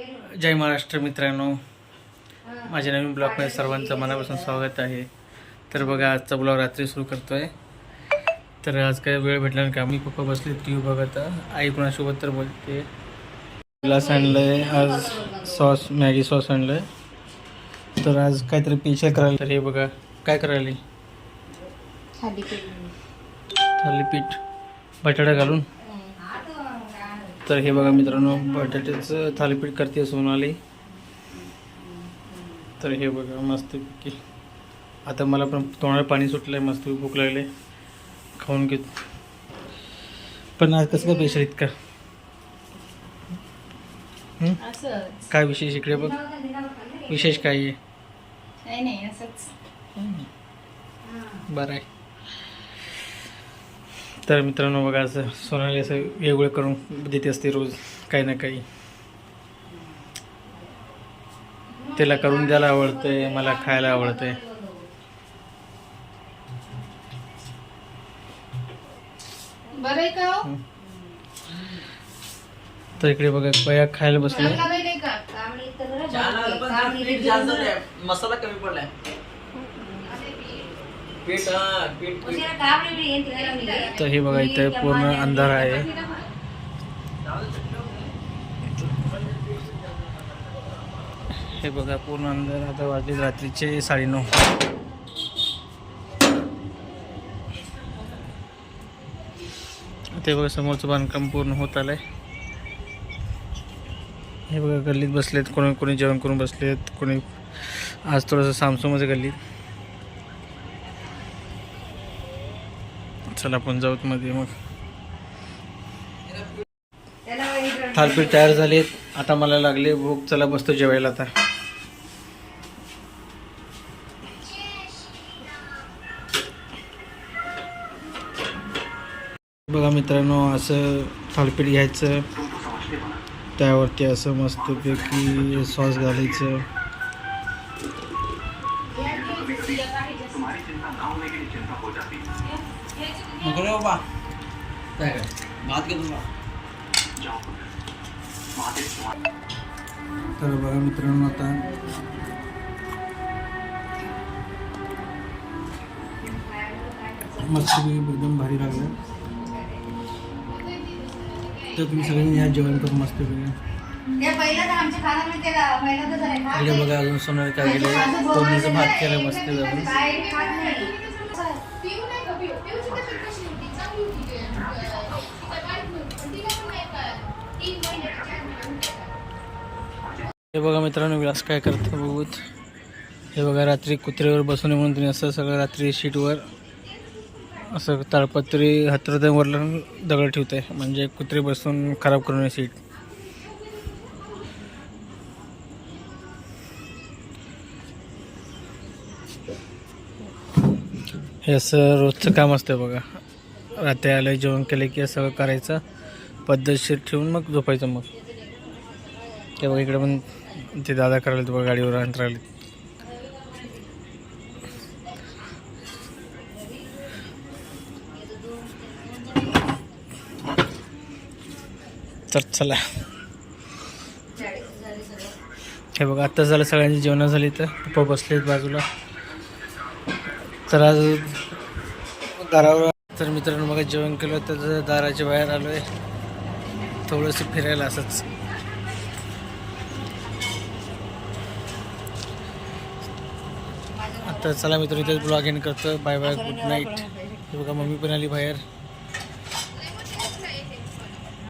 जय महाराष्ट्र मित्रांनो. माझ्या नवीन ब्लॉगमध्ये सर्वांचं मनापासून स्वागत आहे. तर बघा आजचा ब्लॉग रात्री सुरू करतो आहे तर आज काय वेळ भेटला नाही का? मी पप्पा बसले टी व्ही बघत. आई कोणासोबत तर बोलते. ग्लास आणलं आहे आज सॉस मॅगी सॉस आणलं आहे तर आज काहीतरी पेशल करायला तर हे बघा काय करायला? थालीपीठ. बटाटा घालून. तर हे बघा मित्रांनो बटाट्याचं थालीपीठ करते सोनाली तर हे बघा मस्तपैकी. आता मला पण तोंडाला पाणी सुटलं आहे मस्त भूक लागले. खाऊन घेत. पण आज कसं काय पेशल इतका? काय विशेष इकडे बघ. विशेष काय आहे? बरं आहे. तर मित्रांनो बघा असं सोनाली असं वेगवेगळं करून देते असते रोज काही ना काही. त्याला करून द्यायला आवडतंय मला खायला आवडतंय. बरं आहे का हो? तर इकडे बघा बया खायला बसले. मसाला कमी पडलाय. तर हे बघा इथे पूर्ण अंधार आहे. हे बघा पूर्ण अंधार आता वाजले रात्रीचे साडेनऊ. ते बघा समोरचं बांधकाम पूर्ण होत आलंय. हे बघा गल्लीत बसलेत कोणी कोणी जेवण करून बसलेत कोणी आज थोडंसं सामसूमच गल्लीत. चला आपण जाऊत मध्ये मग. थालपीठ तयार झालेत. आता मला लागले भूक. चला बसतो जेवायला आता. बघा मित्रांनो असं थालपीठ घ्यायचं. त्यावरती असं मस्तपैकी सॉस घालायचं. नको रे बाबा काय काय भात घेतो का तर बघा मित्रांनो आता मस्त एकदम भारी लागलं तर तुम्ही सगळ्यांनी या जेवण करून मस्त इकडे बघा अजून सोनारी काय गेले तोंडीचं भात केलं मस्त हे बघा मित्रांनो विलास काय करतो बघूत. हे बघा रात्री कुत्र्यावर बसून म्हणून तुम्ही असं सगळं रात्री शीटवर असं ताडपत्री हत्रद्यावरला दगड ठेवते. म्हणजे कुत्रे बसून खराब करू नये सीट हे असं रोजचं काम असतं बघा. रात्री आलं जेवण केलं की सगळं करायचं. पद्धतशीर ठेवून मग झोपायचं मग. ते बघा इकडे पण ते दादा करायला बघा गाडीवर आणत राहिले तर चला. हे बघा आत्ता झालं सगळ्यांची जेवणं झाली तर पप्पा बसलेत बाजूला. तर आज दारावर तर मित्रांनो मग जेवण केलं तर दाराच्या बाहेर आलो आहे थोडंसं फिरायला असंच. आता चला मित्र इथेच ब्लॉग इन करतो. बाय बाय गुड नाईट बघा मम्मी पण आली बाहेर.